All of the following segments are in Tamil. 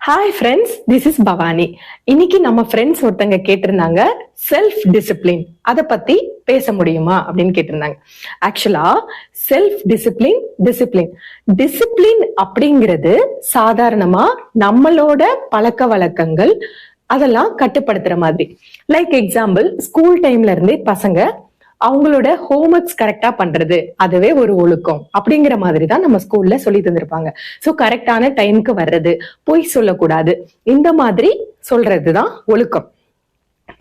Hi friends this is Bhavani இன்னைக்கு நம்ம ஃப்ரெண்ட்ஸ் ஒருத்தங்க கேட்டிருந்தாங்க செல்ஃப் டிசிப்ளின் அதை பத்தி பேச முடியுமா அப்படின்னு கேட்டிருந்தாங்க. ஆக்சுவலா செல்ஃப் டிசிப்ளின் டிசிப்ளின் டிசிப்ளின் அப்படிங்கிறது சாதாரணமா நம்மளோட பழக்க வழக்கங்கள் அதெல்லாம் கட்டுப்படுத்துற மாதிரி. லைக் எக்ஸாம்பிள் ஸ்கூல் டைம்ல இருந்தே பசங்க அவங்களோட ஹோம்ஒர்க்ஸ் கரெக்டா பண்றது அதுவே ஒரு ஒழுக்கம் அப்படிங்கிற மாதிரி தான் நம்ம ஸ்கூல்ல சொல்லி தந்திருப்பாங்க. ஸோ கரெக்டான டைம்க்கு வர்றது பொய் சொல்லக்கூடாது இந்த மாதிரி சொல்றதுதான் ஒழுக்கம்.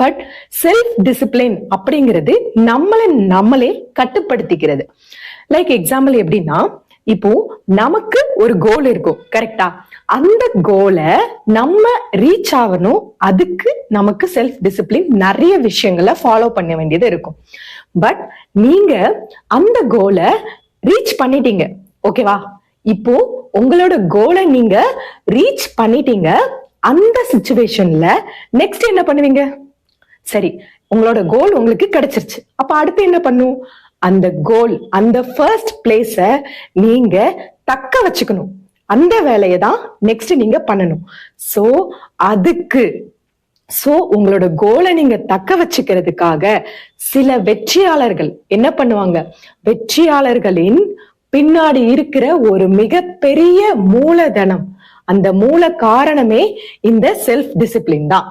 பட் செல்ஃப் டிசிப்ளின் அப்படிங்கிறது நம்மளை நம்மளே கட்டுப்படுத்திக்கிறது. லைக் எக்ஸாம்பிள் எப்படின்னா இப்போ நமக்கு ஒரு கோல் இருக்கும் கரெக்டா அந்த கோலை நம்ம ரீச் ஆகணும் அதுக்கு நமக்கு செல்ஃப் டிசிப்ளின் நிறைய விஷயங்களை ஃபாலோ பண்ண வேண்டியது இருக்கும். பட் நீங்க அந்த கோலை ரீச் பண்ணிட்டீங்க ஓகேவா இப்போ உங்களோட கோலை நீங்க ரீச் பண்ணிட்டீங்க அந்த சுச்சுவேஷன்ல நெக்ஸ்ட் என்ன பண்ணுவீங்க? சரி உங்களோட கோல் உங்களுக்கு கிடைச்சிருச்சு. அப்ப அடுத்து என்ன பண்ணும்? அந்த கோல் அந்த ஃபர்ஸ்ட் பிளேஸ நீங்க தக்க வச்சுக்கணும். அந்த வேலையை தான் நெக்ஸ்ட் நீங்க பண்ணணும். சோ அதுக்கு சோ உங்களோட கோலை நீங்க தக்க வச்சுக்கிறதுக்காக சில வெற்றியாளர்கள் என்ன பண்ணுவாங்க? வெற்றியாளர்களின் பின்னாடி இருக்கிற ஒரு மிகப்பெரிய மூலதனம். அந்த மூல காரணமே இந்த செல்ஃப் டிசிப்ளின் தான்.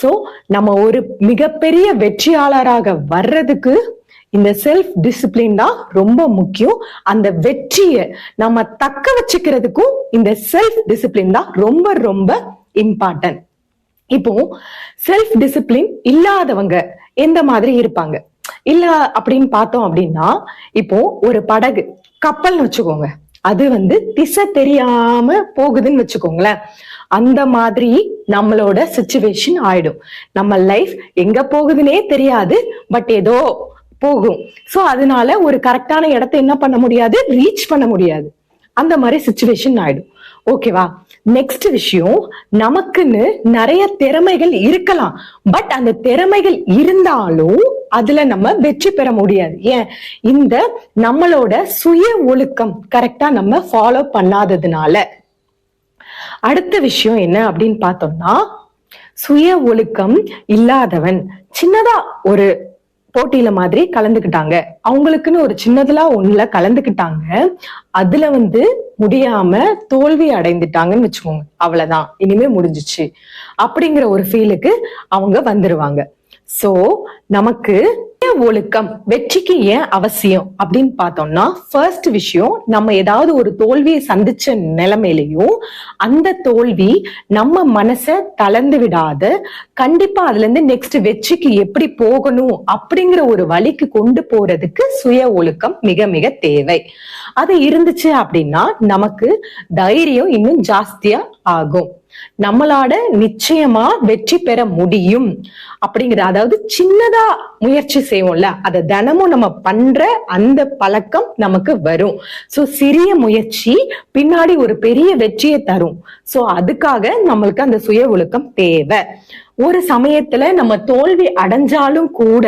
சோ நம்ம ஒரு மிகப்பெரிய வெற்றியாளராக வர்றதுக்கு இந்த செல்ஃப் டிசிப்ளின் தான் ரொம்ப முக்கியம். அந்த வெற்றியை நம்ம தக்க வச்சுக்கிறதுக்கும் இந்த செல்ஃப் டிசிப்ளின் தான் ரொம்ப ரொம்ப இம்பார்ட்டன்ட் இப்போ செல்ஃப் டிசிப்ளின் இல்லாதவங்க எந்த மாதிரி இருப்பாங்க? இல்ல அப்படின்னு பார்த்தோம் அப்படின்னா இப்போ ஒரு படகு கப்பல்னு வச்சுக்கோங்க. அது வந்து திசை தெரியாம போகுதுன்னு வச்சுக்கோங்களேன். அந்த மாதிரி நம்மளோட சுச்சுவேஷன் ஆயிடும். நம்ம லைஃப் எங்க போகுதுன்னே தெரியாது. பட் ஏதோ போகும். சோ அதனால ஒரு கரெக்டான இடத்த என்ன பண்ண முடியாது? ரீச் பண்ண முடியாது. அந்த மாதிரி சுச்சுவேஷன் ஆயிடும். ஓகேவா நெக்ஸ்ட் விஷயம் நமக்குன்னு நிறைய திறமைகள் இருக்கலாம். பட் அந்த திறமைகள் இருந்தாலும் அதுல நம்ம வெற்றி பெற முடியாது. ஏன்? இந்த நம்மளோட சுய ஒழுக்கம் கரெக்டா நம்ம ஃபாலோ பண்ணாததுனால. அடுத்த விஷயம் என்ன அப்படின்னு பார்த்தோம்னா சுய ஒழுக்கம் இல்லாதவன் சின்னதா ஒரு போட்டியில மாதிரி கலந்துக்கிட்டாங்க. அவங்களுக்குன்னு ஒரு சின்னதுல ஒண்ணுல கலந்துக்கிட்டாங்க. அதுல வந்து முடியாம தோல்வி அடைந்துட்டாங்கன்னு வச்சுக்கோங்க. அவ்வளவுதான். இனிமே முடிஞ்சிச்சு. அப்படிங்கிற ஒரு ஃபீலுக்கு அவங்க வந்துருவாங்க. சோ நமக்கு ஒழுக்கம்? வெற்றிக்கு ஏன் அவசியம்? அப்படின்னு பார்த்தோம்னா ஃபர்ஸ்ட் விஷயம் நம்ம ஏதாவது ஒரு தோல்வியை சந்திச்ச நிலைமையிலையும் அந்த தோல்வி நம்ம மனச தளர்ந்து விடாத. கண்டிப்பா அதுல இருந்து நெக்ஸ்ட் வெற்றிக்கு எப்படி போகணும் அப்படிங்கிற ஒரு வழிக்கு கொண்டு போறதுக்கு சுய ஒழுக்கம் மிக மிக தேவை. அது இருந்துச்சு அப்படின்னா நமக்கு தைரியம் இன்னும் ஜாஸ்தியா ஆகும். நம்மளால நிச்சயமா வெற்றி பெற முடியும் அப்படிங்கிற அதாவது சின்னதா முயற்சி செய்வோம்ல அதை தினமும் நம்ம பண்ற அந்த பழக்கம் நமக்கு வரும். சோ சிறிய முயற்சி பின்னாடி ஒரு பெரிய வெற்றியை தரும். சோ அதுக்காக நம்மளுக்கு அந்த சுய ஒழுக்கம் தேவை. ஒரு சமயத்துல நம்ம தோல்வி அடைஞ்சாலும் கூட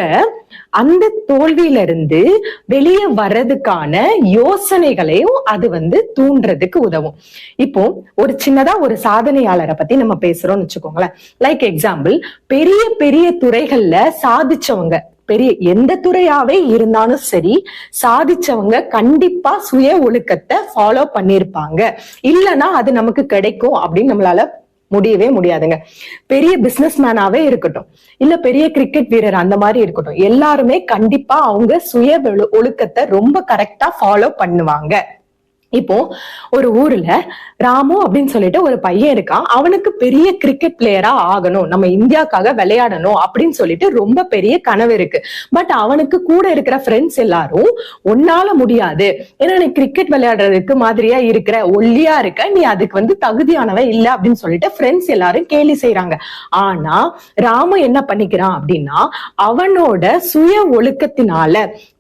அந்த தோல்வியில இருந்து வெளியே வர்றதுக்கான யோசனைகளையும் அது வந்து தூண்டுறதுக்கு உதவும். இப்போ ஒரு சின்னதா ஒரு சாதனையாளரை பத்தி நம்ம பேசுறோம்னு வச்சுக்கோங்களேன். லைக் எக்ஸாம்பிள் பெரிய பெரிய துறைகள்ல சாதிச்சவங்க பெரிய எந்த துறையாவே இருந்தாலும் சரி சாதிச்சவங்க கண்டிப்பா சுய ஒழுக்கத்தை ஃபாலோ பண்ணிருப்பாங்க இல்லைன்னா அது நமக்கு கிடைக்கும் அப்படின்னு நம்மளால முடியவே முடியாதுங்க. பெரிய பிசினஸ் மேனாவே இருக்கட்டும். இல்ல பெரிய கிரிக்கெட் வீரர் அந்த மாதிரி இருக்கட்டும். எல்லாருமே கண்டிப்பா அவங்க சுய ஒழு- ஒழுக்கத்தை ரொம்ப கரெக்டா ஃபாலோ பண்ணுவாங்க. இப்போ ஒரு ஊர்ல ராமு அப்படின்னு சொல்லிட்டு ஒரு பையன் இருக்கான். அவனுக்கு பெரிய கிரிக்கெட் பிளேயரா ஆகணும். நம்ம இந்தியாக்காக விளையாடணும் அப்படின்னு சொல்லிட்டு ரொம்ப பெரிய கனவு இருக்கு. பட் அவனுக்கு கூட இருக்கிற ஃப்ரெண்ட்ஸ் எல்லாரும் உன்னால முடியாது. ஏன்னா நீ கிரிக்கெட் விளையாடுறதுக்கு மாதிரியா இருக்கிற ஒல்லியா இருக்க நீ அதுக்கு வந்து தகுதியானவன் இல்ல அப்படின்னு சொல்லிட்டு ஃப்ரெண்ட்ஸ் எல்லாரும் கேலி செய்யறாங்க ஆனா ராமு என்ன பண்ணிக்கிறான் அப்படின்னா அவனோட சுய ஒழுக்கத்தினால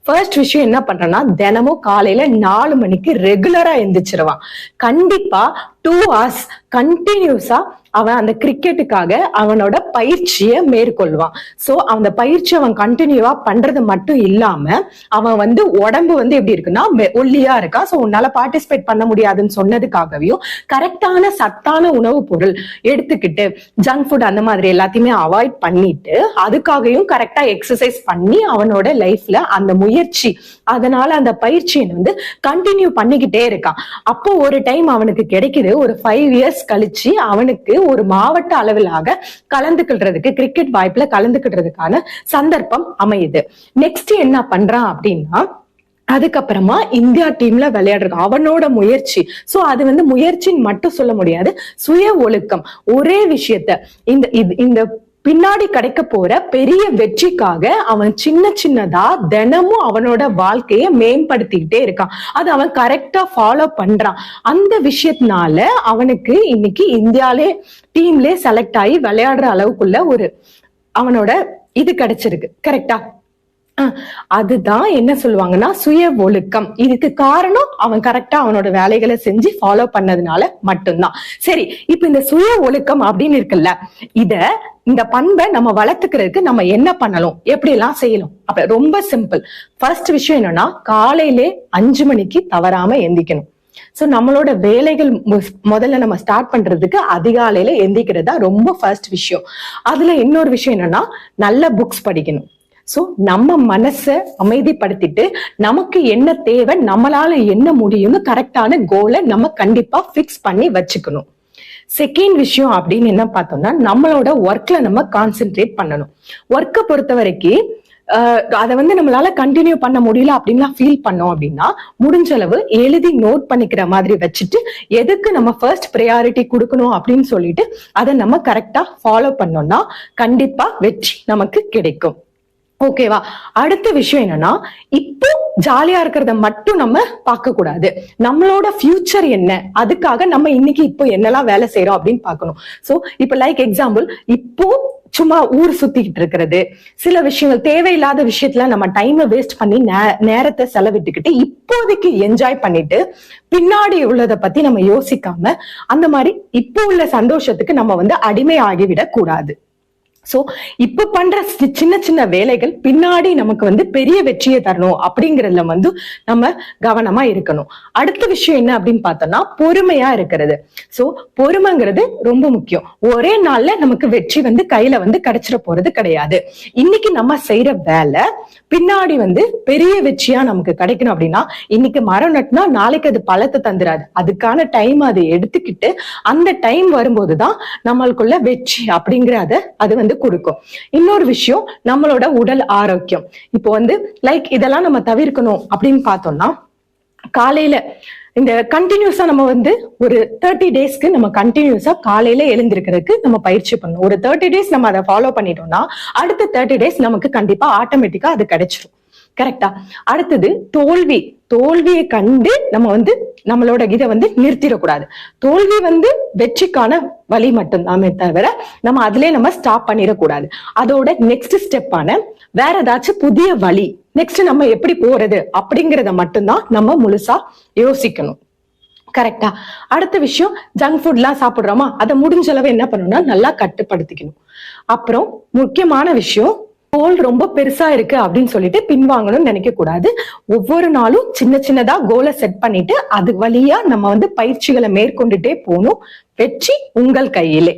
ஃபர்ஸ்ட் விஷயம் என்ன பண்றேன்னா தினமும் காலையில நாலு மணிக்கு ரெகுலரா எந்திரிச்சிருவான். கண்டிப்பா டூ ஹவர்ஸ் கண்டினியூஸா அவன் அந்த கிரிக்கெட்டுக்காக அவனோட பயிற்சியை மேற்கொள்வான். ஸோ அந்த பயிற்சி அவன் கண்டினியூவா பண்றது மட்டும் இல்லாம அவன் வந்து உடம்பு வந்து எப்படி இருக்குன்னா மெ- ஒல்லியா இருக்கா? ஸோ உன்னால பார்ட்டிசிபேட் பண்ண முடியாதுன்னு சொன்னதுக்காகவையும் கரெக்டான சத்தான உணவுப் பொருள் எடுத்துக்கிட்டு ஜங்க் ஃபுட் அந்த மாதிரி எல்லாத்தையுமே அவாய்ட் பண்ணிட்டு அதுக்காகவும் கரெக்டா எக்ஸசைஸ் பண்ணி அவனோட லைஃப்ல அந்த முயற்சி அதனால அந்த பயிற்சியை வந்து கண்டினியூ பண்ணிக்கிட்டே இருக்கான். அப்போ ஒரு டைம் அவனுக்கு கிடைக்குது. ஒரு ஃபைவ் இயர்ஸ் கழிச்சு அவனுக்கு ஒரு மாவட்ட அளவிலாக கலந்துக்கிடுறதுக்கு கிரிக்கெட் வாய்ப்புல கலந்துக்கிடுறதுக்கான சந்தர்ப்பம் அமையுது. நெக்ஸ்ட் என்ன பண்றான் அப்படின்னா அதுக்கப்புறமா இந்தியா டீம்ல விளையாடுறது அவனோட முயற்சி. சோ அது வந்து முயற்சின்னு மட்டும் சொல்ல முடியாது. சுய ஒழுக்கம். ஒரே விஷயத்த இந்த இது- இந்த பின்னாடி கிடைக்க போற பெரிய வெற்றிக்காக அவன் சின்ன சின்னதா தினமும் அவனோட வாழ்க்கைய மேம்படுத்திக்கிட்டே இருக்கான். அது அவன் கரெக்டா ஃபாலோ பண்றான். அந்த விஷயத்தினால அவனுக்கு இன்னைக்கு இந்தியாலே டீம்லே செலக்ட் ஆகி விளையாடுற அளவுக்குள்ள ஒரு அவனோட இது கிடைச்சிருக்கு. கரெக்டா அதுதான் என்ன சொல்லுவாங்கன்னா சுய ஒழுக்கம். இதுக்கு காரணம் அவன் கரெக்டா அவனோட வேலைகளை செஞ்சு ஃபாலோ பண்ணதுனால மட்டும்தான். சரி இப்ப இந்த சுய ஒழுக்கம் அப்படின்னு இருக்குல்ல இத இந்த பண்பை நம்ம வளர்த்துக்கிறதுக்கு நம்ம என்ன பண்ணலாம் எப்படி எல்லாம் செய்யலாம் அப்ப ரொம்ப சிம்பிள் ஃபர்ஸ்ட் விஷயம் என்னன்னா காலையிலே அஞ்சு மணிக்கு தவறாம எந்திக்கணும். சோ நம்மளோட வேலைகள் முதல்ல நம்ம ஸ்டார்ட் பண்றதுக்கு அதிகாலையில எந்திக்கிறது தான் ரொம்ப ஃபர்ஸ்ட் விஷயம். அதுல இன்னொரு விஷயம் என்னன்னா நல்ல புக்ஸ் படிக்கணும். ஸோ நம்ம மனச அமைதிப்படுத்திட்டு நமக்கு என்ன தேவை நம்மளால என்ன முடியும்னு கரெக்டான கோலை நம்ம கண்டிப்பா ஃபிக்ஸ் பண்ணி வச்சுக்கணும். செகண்ட் விஷயம் அப்படின்னு என்ன பார்த்தோம்னா நம்மளோட ஒர்க்ல நம்ம கான்சென்ட்ரேட் பண்ணணும். ஒர்க்கை பொறுத்த வரைக்கும் அதை வந்து நம்மளால கண்டினியூ பண்ண முடியல அப்படின்லாம் ஃபீல் பண்ணோம் அப்படின்னா முடிஞ்ச அளவு எழுதி நோட் பண்ணிக்கிற மாதிரி வச்சுட்டு எதுக்கு நம்ம ஃபர்ஸ்ட் ப்ரையாரிட்டி கொடுக்கணும் அப்படின்னு சொல்லிட்டு அதை நம்ம கரெக்டா ஃபாலோ பண்ணோம்னா கண்டிப்பா வெற்றி நமக்கு கிடைக்கும். ஓகேவா அடுத்த விஷயம் என்னன்னா இப்போ ஜாலியா இருக்கிறத மட்டும் நம்ம பார்க்க கூடாது நம்மளோட ஃபியூச்சர் என்ன? அதுக்காக நம்ம இன்னைக்கு இப்போ என்னெல்லாம் வேலை செய்யறோம் அப்படின்னு பார்க்கணும். சோ இப்போ லைக் எக்ஸாம்பிள் இப்போ சும்மா ஊர் சுத்திக்கிட்டு இருக்கிறது. சில விஷயங்கள் தேவையில்லாத விஷயத்துல நம்ம டைமை வேஸ்ட் பண்ணி நே- நேரத்தை செலவிட்டுக்கிட்டு இப்போதைக்கு என்ஜாய் பண்ணிட்டு பின்னாடி உள்ளதை பத்தி நம்ம யோசிக்காம அந்த மாதிரி இப்போ உள்ள சந்தோஷத்துக்கு நம்ம வந்து அடிமை ஆகிவிடக் கூடாது சோ இப்ப பண்ற சி- சின்ன சின்ன வேலைகள் பின்னாடி நமக்கு வந்து பெரிய வெற்றியை தரணும் அப்படிங்கறதுல வந்து நம்ம கவனமா இருக்கணும். அடுத்த விஷயம் என்ன அப்படின்னு பார்த்தோம்னா பொறுமையா இருக்கிறது. சோ பொறுமைங்கிறது ரொம்ப முக்கியம். ஒரே நாள்ல நமக்கு வெற்றி வந்து கையில வந்து கிடைச்சிட போறது கிடையாது. இன்னைக்கு நம்ம செய்யற வேலை பின்னாடி வந்து பெரிய வெற்றியா நமக்கு கிடைக்கணும் அப்படின்னா இன்னைக்கு மரம் நட்டுனா நாளைக்கு அது பழத்தை தந்துராது. அதுக்கான டைம் அதை எடுத்துக்கிட்டு அந்த டைம் வரும்போதுதான் நம்மளுக்குள்ள வெற்றி அப்படிங்கறத அது வந்து கொடுக்கும். இன்னொரு விஷயம் நம்மளோட உடல் ஆரோக்கியம். இப்போ வந்து லைக் இதெல்லாம் நம்ம தவிர்க்கணும் அப்படின்னு பார்த்தோம்னா காலையில இந்த கண்டினியூஸா நம்ம வந்து ஒரு தேர்ட்டி டேஸ்க்கு நம்ம கண்டினியூஸா காலையில எழுந்திருக்கிறதுக்கு நம்ம பயிற்சி பண்ணணும். ஒரு தேர்ட்டி டேஸ் நம்ம அதை ஃபாலோ பண்ணிட்டோம்னா அடுத்த தேர்ட்டி டேஸ் நமக்கு கண்டிப்பா ஆட்டோமேட்டிக்கா அது கிடைச்சிரும். கரெக்டா அடுத்தது தோல்வி. தோல்வியை கண்டு நம்ம வந்து நம்மளோட இதை வந்து நிறுத்திடக்கூடாது. தோல்வி வந்து வெற்றிக்கான வழி மட்டும்தாமே தவிர நம்ம அதிலே நம்ம ஸ்டாப் பண்ணிடக்கூடாது. அதோட நெக்ஸ்ட் ஸ்டெப்பான வேற ஏதாச்சும் புதிய வழி நெக்ஸ்ட் நம்ம எப்படி போறது அப்படிங்கறத மட்டும்தான் நம்ம முழுசா யோசிக்கணும். கரெக்டா அடுத்த விஷயம் ஜங்க் ஃபுட்லாம் சாப்பிடுறோமா? அதை முடிஞ்ச அளவு என்ன பண்ணணும்னா நல்லா கட்டுப்படுத்திக்கணும். அப்புறம் முக்கியமான விஷயம் கோல் ரொம்ப பெருசா இருக்கு அப்படின்னு சொல்லிட்டு பின்வாங்கணும்னு நினைக்க கூடாது ஒவ்வொரு நாளும் சின்ன சின்னதா கோலை செட் பண்ணிட்டு அது வழியா நம்ம வந்து பயிற்சிகளை மேற்கொண்டுட்டே போகணும். வெற்றி உங்கள் கையிலே.